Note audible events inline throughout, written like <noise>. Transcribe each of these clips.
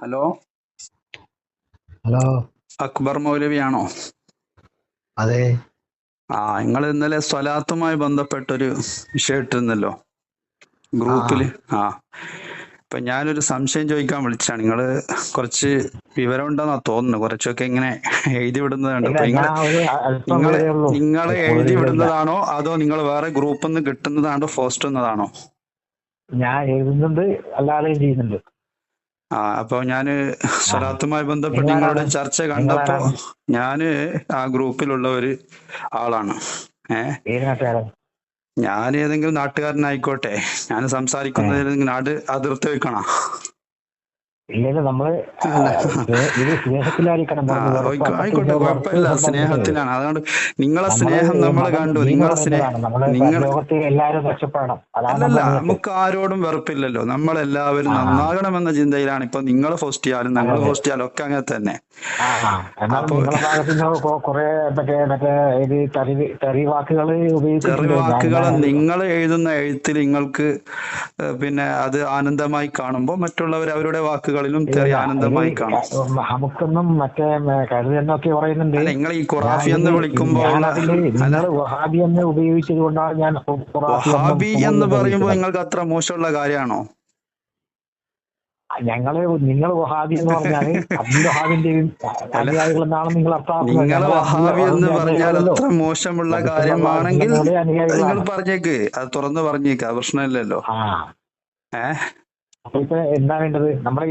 Hello? Hello? Akbar മൗലവിയാണോ? അതെ. ആ നിങ്ങൾ ഇന്നലെ സ്വലാത്തുമായി ബന്ധപ്പെട്ടൊരു വിഷയം ഇട്ടിരുന്നല്ലോ. ഗ്രൂപ്പിൽ ആ. അപ്പൊ ഞാനൊരു സംശയം ചോദിക്കാൻ വിളിച്ചാണ് നിങ്ങൾ കുറച്ച് വിവരം ഉണ്ടെന്നാ തോന്നുന്നു. കുറച്ചൊക്കെ ഇങ്ങനെ എഴുതി വിടുന്നത് കണ്ടു. ഇല്ല അപ്പൊ ഞാൻ നിങ്ങൾ ഒരു അല്പം നിങ്ങൾ നിങ്ങൾ എഴുതി വിടുന്നതാണോ? അതോ നിങ്ങൾ വേറെ ഗ്രൂപ്പിൽ നിന്ന് കിട്ടുന്നതാണോ? ഫോസ്റ്റ് ഞാൻ എഴുതുന്നുണ്ട് അല്ലാതെ ചെയ്യുന്നുണ്ട്. ആ അപ്പൊ ഞാൻ <laughs> സ്വലാത്തുമായി ബന്ധപ്പെട്ട്? നിങ്ങളുടെ ചർച്ച കണ്ടപ്പോ? ഞാൻ ആ ഗ്രൂപ്പിലുള്ള ഒരു ആളാണ്. ഏഹ് ഞാൻ ഏതെങ്കിലും നാട്ടുകാരനായിക്കോട്ടെ. ഞാൻ സംസാരിക്കുന്നതിൽ നാട് അതിർത്തി വെക്കണം ആയിക്കോട്ടെ കുഴപ്പമില്ല. സ്നേഹത്തിലാണ്. അതുകൊണ്ട് നിങ്ങളെ സ്നേഹം നമ്മൾ കണ്ടു. നിങ്ങളെ സ്നേഹം നിങ്ങൾ അല്ലല്ല നമുക്ക് ആരോടും വെറുപ്പില്ലല്ലോ. നമ്മളെല്ലാവരും നന്നാകണം നന്നാകണമെന്ന ചിന്തയിലാണ് ഇപ്പൊ നിങ്ങൾ ഹോസ്റ്റ് ചെയ്യാനും ഞങ്ങൾ ഹോസ്റ്റ് ചെയ്യാലും ഒക്കെ അങ്ങനെ തന്നെ. ആ, ആ. എന്നാൽ നിങ്ങളുടെ ഭാഗത്ത് നിന്ന് കൊ- കുറെ മറ്റേ മറ്റേ ഇത് തെറി തെറി വാക്കുകൾ ചെറിയ ഉപയോഗിച്ചിട്ടുണ്ട് വാക്കുകൾ ഞാൻ- നിങ്ങൾ എഴുതുന്ന എഴുത്തിൽ നിങ്ങൾക്ക് പിന്നെ അത് ആനന്ദമായി കാണുമ്പോൾ മറ്റുള്ളവർ അവരുടെ വാക്കുകളിലും ചെറിയ ആനന്ദമായി കാണും. നമുക്കൊന്നും മറ്റേ കരുതെന്നൊക്കെ പറയുന്നുണ്ട്. നിങ്ങൾ ഈ ഖുറാഫി എന്ന് വിളിക്കുമ്പോൾ നിങ്ങൾ വഹാബി എന്ന് ഉപയോഗിച്ചത് കൊണ്ടാണ് ഞാൻ വഹാബി എന്ന് പറയുമ്പോൾ നിങ്ങൾക്ക് അത്ര മോശമുള്ള കാര്യമാണോ? ഞങ്ങൾ നിങ്ങൾ വഹാബി എന്ന് പറഞ്ഞാൽ <laughs> അബ്ദുൽ വഹാബിന്റെയും അനുയായികൾ എന്നാണ് നിങ്ങൾ നിങ്ങളെ വഹാബി എന്ന് പറഞ്ഞാൽ അത്ര മോശമുള്ള കാര്യമാണെങ്കിൽ. നിങ്ങൾ പറഞ്ഞേക്ക്. അത് തുറന്നു പറഞ്ഞേക്ക്. പ്രശ്നമില്ലല്ലോ. ഏഹ് അപ്പൊ ഇപ്പൊ എന്താ വേണ്ടത്? നമ്മുടെ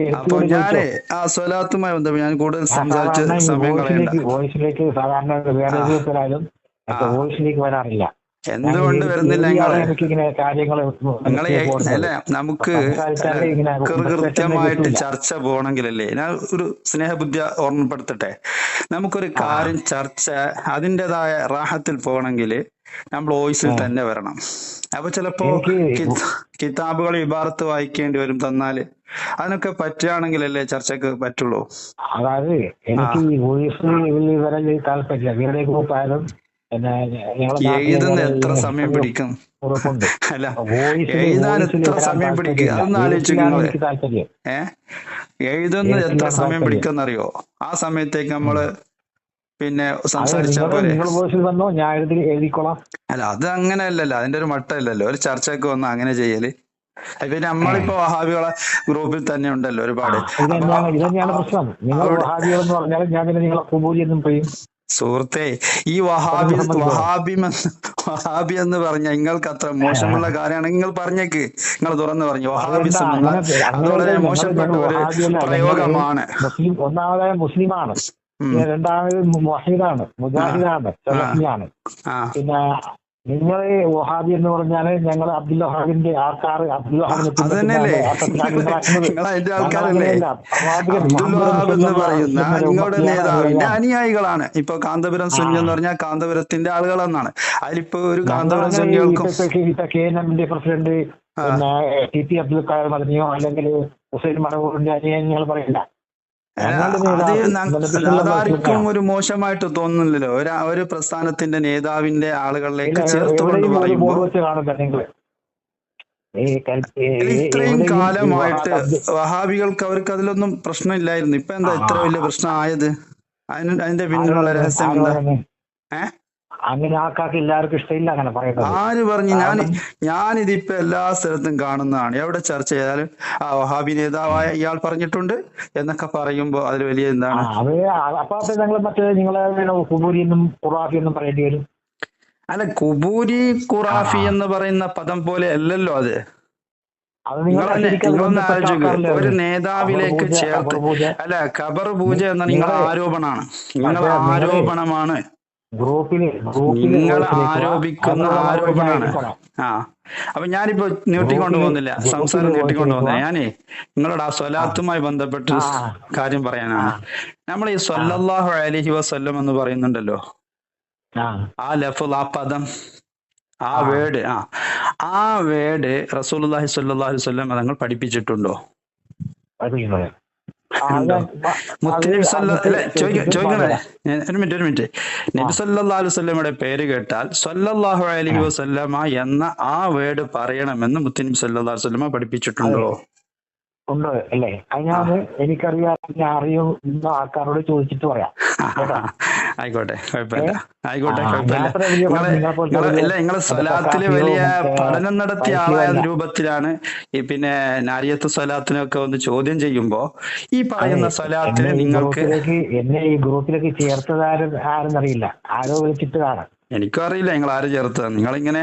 ആ സ്വലാത്തുമായി ബന്ധപ്പെട്ട് ഞാൻ കൂടുതൽ സംസാരിച്ച് സമയം കളയണ്ട. വോയിസിലേക്ക് സാധാരണ. വോയിസിലേക്ക് വരാറില്ല. എന്തുകൊണ്ട് വരുന്നില്ല നിങ്ങൾ അല്ലെ നമുക്ക് കൃത്യമായിട്ട് ചർച്ച പോകണമെങ്കിലല്ലേ? ഞാൻ ഒരു സ്നേഹബുദ്ധി ഓർമ്മപ്പെടുത്തട്ടെ. നമുക്കൊരു കാര്യം ചർച്ച അതിന്റെതായ റാഹത്തിൽ പോകണമെങ്കിൽ നമ്മൾ വോയിസിൽ തന്നെ വരണം. അപ്പൊ ചിലപ്പോ കിതാബുകൾ ഇബാറത്ത് വായിക്കേണ്ടി വരും തന്നാൽ അതിനൊക്കെ പറ്റുകയാണെങ്കിലല്ലേ ചർച്ചക്ക് പറ്റുള്ളൂ. അതായത് എനിക്ക് ഈ താല്പര്യമില്ല. എഴുതുന്ന എത്ര സമയം പിടിക്കും? അല്ല വോയിസിൽ എഴുതാൻ എത്ര സമയം പിടിക്കും? താല്പര്യമില്ല. അതൊന്ന് ആലോചിച്ച് എഴുത്തിലാണ് നിങ്ങൾ ഏ? എഴുതുന്നത് എത്ര സമയം താല്പര്യം. അറിയോ ആ സമയത്തേക്ക് നമ്മൾ പിന്നെ സംസാരിച്ചാൽ പോലെ അല്ല അത് അങ്ങനെ അല്ലല്ലോ അതിന്റെ ഒരു മട്ടല്ലല്ലോ ഒരു ചർച്ചയ്ക്ക് വന്ന് അങ്ങനെ ചെയ്യൽ. പിന്നെ നമ്മളിപ്പോ വഹാബികളെ ഗ്രൂപ്പിൽ തന്നെ ഉണ്ടല്ലോ ഒരുപാട്. പ്രശ്നം. നിങ്ങൾ വഹാബികൾ എന്ന് പറഞ്ഞാൽ ഞാൻ പിന്നെ നിങ്ങളെ കുബൂരി എന്നും പറയും. സുഹൃത്തെ ഈ വഹാബി? വഹാബി വഹാബി എന്ന് പറഞ്ഞ നിങ്ങൾക്ക് അത്ര മോശമുള്ള കാര്യമാണ്. നിങ്ങൾ പറഞ്ഞേക്ക്. നിങ്ങൾ തുറന്നു പറഞ്ഞു. വഹാബിസം അത് വളരെ മോശപ്പെട്ട ഒരു പ്രയോഗമാണ്. മുസ്ലിം ഒന്നാമതായ മുസ്ലിമാണ്. രണ്ടാമത് മുഹിദാണ്. മുജാഹിദാണ്. പിന്നെ നിങ്ങൾ വഹാബി എന്ന് പറഞ്ഞാൽ ഞങ്ങൾ അബ്ദുൽ വഹാബിന്റെ ആൾക്കാർ അബ്ദുൽ നേതാവിന്റെ <laughs> അനുയായികളാണ്. ഇപ്പൊ കാന്തപുരം സുന്നി ആ. എന്ന് പറഞ്ഞാൽ കാന്തപുരത്തിന്റെ ആളുകൾ എന്നാണ് അതിലിപ്പോ ഒരു കാന്തപുരം ഇപ്പൊ കെ എൻ എമ്മിന്റെ president T P Abdul Khader മദനിയോ അല്ലെങ്കിൽ ഹുസൈൻ മറവൂറിന്റെ അനുയായികൾ പറയണ്ട. അതാർക്കും. ഒരു മോശമായിട്ട് തോന്നുന്നില്ലല്ലോ. ഒരു ഒരു പ്രസ്ഥാനത്തിന്റെ നേതാവിന്റെ ആളുകളിലേക്ക് ചേർത്തുകൊണ്ട് പറയുമ്പോൾ ഇത്രയും കാലമായിട്ട് വഹാബികൾക്ക് അവർക്ക് അതിലൊന്നും പ്രശ്നമില്ലായിരുന്നു. ഇപ്പൊ എന്താ ഇത്ര വലിയ പ്രശ്നം ആയത്? അതിന് അതിന്റെ പിന്നിലുള്ള രഹസ്യം എന്താ? പറഞ്ഞു? അങ്ങനെ ആൾക്കാർക്ക് എല്ലാവർക്കും ഇഷ്ടമില്ല അങ്ങനെ പറയുന്നത്. ആര് പറഞ്ഞു ഞാൻ ഞാനിതിപ്പോ എല്ലാ സ്ഥലത്തും കാണുന്നതാണ്. എവിടെ ചർച്ച ചെയ്താലും ആ വഹാബി നേതാവായ ഇയാൾ പറഞ്ഞിട്ടുണ്ട് എന്നൊക്കെ പറയുമ്പോ അതിൽ വലിയ എന്താണ്? അത് അപ്പൊ ഞങ്ങൾ മറ്റേ നിങ്ങളെ കുബൂരി എന്നും ഖുറാഫി എന്നും പറയേണ്ടി വരും. അല്ല കുബൂരി ഖുറാഫി എന്ന് പറയുന്ന പദം പോലെ അല്ലല്ലോ അത്. നിങ്ങളൊന്ന് ആലോചിക്കുക ഒരു നേതാവിലേക്ക് ചേർത്ത്. അല്ല ഖബർ പൂജ എന്ന നിങ്ങളുടെ നിങ്ങളെ- ആരോപണമാണ്. നിങ്ങളുടെ ആരോപണമാണ്. ഗ്രൂപ്പിൽ നിങ്ങൾ ആരോപിക്കുന്ന ആരോപണമാണ്. ആ. അപ്പൊ ഞാനിപ്പോ നീട്ടിക്കൊണ്ട് പോകുന്നില്ല. സംസാരം നീട്ടിക്കൊണ്ടു പോകുന്നില്ല ഞാനേ നിങ്ങളുടെ ആ സ്വലാത്തുമായി ബന്ധപ്പെട്ട് കാര്യം പറയാനാണ് നമ്മൾ ഈ സ്വല്ലല്ലാഹു അലൈഹി വസ്ല്ലം എന്ന് പറയുന്നുണ്ടല്ലോ. ആ. ലഫുൽ ആ പദം ആ വേഡ് ആ. ആ വേഡ് റസൂലുള്ളാഹി സ്വല്ലല്ലാഹു അലൈഹി വസല്ലം തങ്ങൾ പഠിപ്പിച്ചിട്ടുണ്ടോ. ചോദിക്കണേ. ഒരു മിനിറ്റ് ഒരു മിനിറ്റ്. നബി പേര് കേട്ടാൽ സല്ലല്ലാഹു അലൈഹി വസല്ലമ എന്ന ആ വേർഡ് പറയണമെന്ന് മുത്തനബി സല്ലല്ലാഹു അലൈഹി വസല്ലമ പഠിപ്പിച്ചിട്ടുണ്ടോ? ഉണ്ട്? അല്ലേ? അത് ഞാൻ എനിക്കറിയാം ഞാൻ അറിയുന്ന ആൾക്കാരോട് ചോദിച്ചിട്ട് പറയാം. <laughs> ആയിക്കോട്ടെ കുഴപ്പമില്ല. ആയിക്കോട്ടെ കുഴപ്പമില്ല. ഇല്ല നിങ്ങൾ സ്വലാത്തിൽ വലിയ പഠനം നടത്തിയ ആളായ രൂപത്തിലാണ് ഈ പിന്നെ നാരിയത്ത് സ്വലാത്തിനൊക്കെ ഒന്ന് ചോദ്യം ചെയ്യുമ്പോ ഈ പറയുന്ന സ്വലാത്തിന് നിങ്ങൾക്ക് എന്നെ ഈ ഗ്രൂപ്പിലേക്ക് ചേർത്തത് ആരും ആരെന്നറിയില്ല. ആരോ വിളിച്ചിട്ടതാണ് എനിക്കും അറിയില്ല നിങ്ങൾ ആര് ചേർത്തത് നിങ്ങൾ ഇങ്ങനെ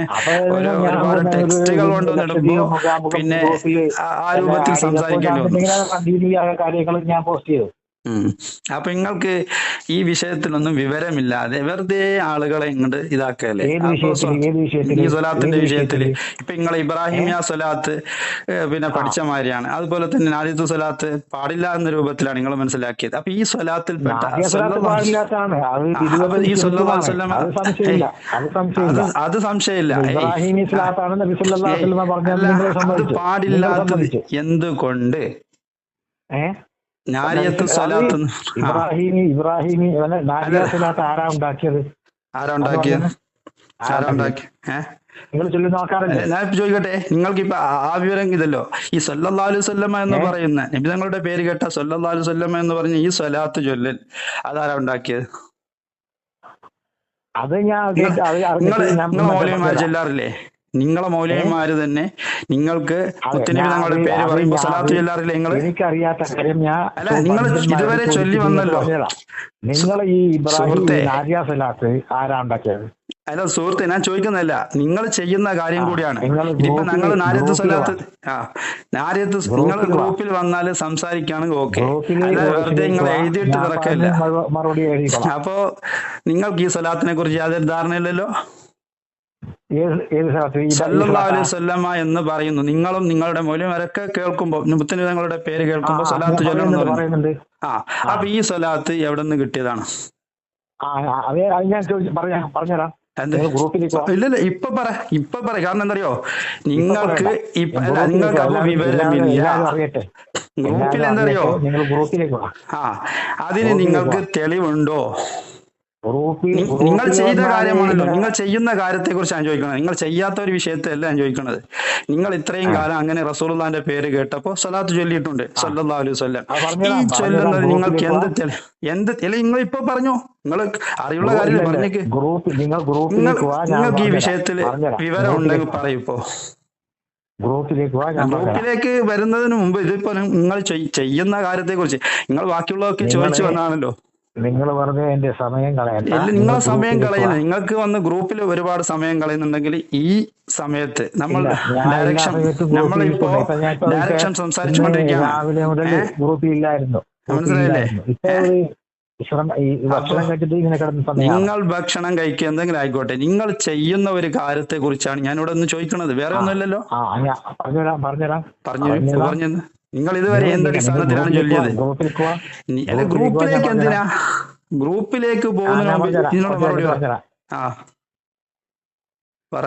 ഒരു ഒരുപാട് ടെക്സ്റ്റുകൾ കൊണ്ടുവന്നിടുമ്പോ പിന്നെ ആ രൂപത്തിൽ സംസാരിക്കേണ്ടി വന്നു. കാര്യങ്ങൾ ഞാൻ പോസ്റ്റ് ചെയ്തു. അപ്പൊ നിങ്ങൾക്ക് ഈ വിഷയത്തിലൊന്നും വിവരമില്ലാതെ വെറുതെ ആളുകളെ ഇങ്ങോട്ട് ഇതാക്കല്ലേ? ഈ സ്വലാത്തിന്റെ വിഷയത്തിൽ. ഇപ്പൊ നിങ്ങൾ ഇബ്രാഹിമിയ സ്വലാത്ത് പിന്നെ പഠിച്ച മാതിരിയാണ്. അതുപോലെ തന്നെ നാദിത്തു സ്വലാത്ത് പാടില്ല എന്ന രൂപത്തിലാണ് നിങ്ങൾ മനസ്സിലാക്കിയത്. അപ്പൊ ഈ സ്വലാത്തിൽ പെട്ട ഈ. അത് സംശയമില്ല. അത് പാടില്ലാത്തത് എന്തുകൊണ്ട്? ഏഹ് ഇബ്രാഹിമി ഇബ്രാഹിമി ആരാ ഉണ്ടാക്കിയത്? ആരാ ഉണ്ടാക്കിയത്? ആരാ ഏഹ് നിങ്ങൾ ഞാൻ ചോദിക്കട്ടെ നിങ്ങൾക്ക് ഇപ്പൊ ആ വിവരം ഇതല്ലോ. ഈ സല്ലല്ലാഹു അലൈഹി എന്ന് പറയുന്ന നബി തങ്ങളുടെ പേര് കേട്ട സല്ലല്ലാഹു അലൈഹി എന്ന് പറഞ്ഞ ഈ സ്വലാത്ത് ചൊല്ലൽ അതാരാ ഉണ്ടാക്കിയത്? അത് ഞാൻ നിങ്ങൾ മൗലവിമാർ ചെല്ലാറില്ലേ? നിങ്ങളെ മൗലയന്മാര് തന്നെ നിങ്ങൾക്ക് മുത്തനബി തങ്ങളുടെ പേര് അത് പറയുമ്പോ ഞാൻ നിങ്ങൾ ചെല്ലാറില്ലേ എനിക്കറിയാത്ത കാര്യം ഞാൻ അല്ല, നിങ്ങൾ ഇതുവരെ ചൊല്ലി വന്നല്ലോ. നിങ്ങൾ ഈ ഇബ്രാഹിം സുഹൃത്തേ. നാര്യ സ്വലാത്ത് ആരാ ഉണ്ടാക്കിയത് അല്ല സുഹൃത്തെ ഞാൻ ചോദിക്കുന്നതല്ല. നിങ്ങൾ ചെയ്യുന്ന കാര്യം കൂടിയാണ്. ഇപ്പൊ ഞങ്ങൾ നാരത്ത് സ്ഥലത്ത് ആ നാരത്ത് നിങ്ങൾ ഗ്രൂപ്പിൽ വന്നാൽ സംസാരിക്കുകയാണെങ്കിൽ ഓക്കെ. വെറുതെ നിങ്ങൾ എഴുതിയിട്ട് എഴുതിക്കോളാം. അപ്പോ നിങ്ങൾക്ക് ഈ സ്വലാത്തിനെ കുറിച്ച് യാതൊരു ധാരണയില്ലല്ലോ? എന്ന് പറയുന്നു. നിങ്ങളും നിങ്ങളുടെ മൂല്യമൊക്കെ കേൾക്കുമ്പോൾ മുത്തനബി തങ്ങളുടെ പേര് കേൾക്കുമ്പോൾ ഞാൻ ചൊല്ലണം ആ അപ്പൊ ഈ സലാത്ത് എവിടെ നിന്ന് കിട്ടിയതാണ് ഇല്ലല്ല ഇപ്പൊ പറ ഇപ്പൊ പറ. കാരണം എന്തറിയോ നിങ്ങൾക്ക്. ഇപ്പൊ നിങ്ങൾക്ക് വിവരമില്ല. ഗ്രൂപ്പിൽ എന്തറിയോ ആ അതിന് നിങ്ങൾക്ക് തെളിവുണ്ടോ? നിങ്ങൾ ചെയ്ത കാര്യമാണല്ലോ. നിങ്ങൾ ചെയ്യുന്ന കാര്യത്തെ കുറിച്ച് ഞാൻ ചോദിക്കുന്നത്. നിങ്ങൾ ചെയ്യാത്ത ഒരു വിഷയത്തെ അല്ല ഞാൻ ചോദിക്കുന്നത്. നിങ്ങൾ ഇത്രയും കാലം അങ്ങനെ റസൂലുള്ളാന്റെ പേര് കേട്ടപ്പോ സലാത്ത് ചൊല്ലിയിട്ടുണ്ട്. സല്ലല്ലാഹു അലൈഹി ഈ ചൊല്ലുന്നത് നിങ്ങൾക്ക് എന്ത് എന്ത് അല്ല നിങ്ങൾ ഇപ്പൊ പറഞ്ഞു? നിങ്ങൾ അറിവുള്ള കാര്യം. പറഞ്ഞേക്ക്. നിങ്ങൾക്ക് ഈ വിഷയത്തിൽ വിവരം ഉണ്ടെങ്കിൽ പറയൂ ഇപ്പോ. ഗ്രൂപ്പിലേക്ക് ഗ്രൂപ്പിലേക്ക് വരുന്നതിന് മുമ്പ് ഇതിപ്പോ നിങ്ങൾ ചെയ്യുന്ന കാര്യത്തെ കുറിച്ച് നിങ്ങൾ ബാക്കിയുള്ളതൊക്കെ ചോദിച്ചു വന്നാണല്ലോ. നിങ്ങൾ വെറുതെ എന്റെ സമയം കളയണ്ട. നിങ്ങൾ നിങ്ങളെ സമയം കളയുന്ന നിങ്ങൾക്ക് വന്ന് ഗ്രൂപ്പിൽ ഒരുപാട് സമയം കളയുന്നുണ്ടെങ്കിൽ ഈ സമയത്ത് നമ്മൾ ഡയറക്ഷൻ നമ്മളിപ്പോ ഡയറക്ഷൻ സംസാരിച്ചുകൊണ്ടിരിക്കുകയാണ്. രാവിലെ മുതൽ ഗ്രൂപ്പിൽ ഇല്ലായിരുന്നു. മനസ്സിലായില്ലേ? നിങ്ങൾ ഭക്ഷണം കഴിക്കുക എന്തെങ്കിലും ആയിക്കോട്ടെ. നിങ്ങൾ ചെയ്യുന്ന ഒരു കാര്യത്തെ കുറിച്ചാണ് ഞാൻ ഇവിടെ ഒന്ന് ചോദിക്കുന്നത് വേറെ ഒന്നുമില്ലല്ലോ? പറഞ്ഞുതരാം പറഞ്ഞു പറഞ്ഞു നിങ്ങൾ ഇതുവരെ എന്തടിസ്ഥാനത്തിലാണ് ചൊല്ലിയത്? ഗ്രൂപ്പിലേക്ക് എന്തിനാ? ഗ്രൂപ്പിലേക്ക് പോകുന്ന പോകുന്നതിന് ഞാൻ മുമ്പ് പറഞ്ഞുതരാം. ഇതിനുള്ള മറുപടി പറ.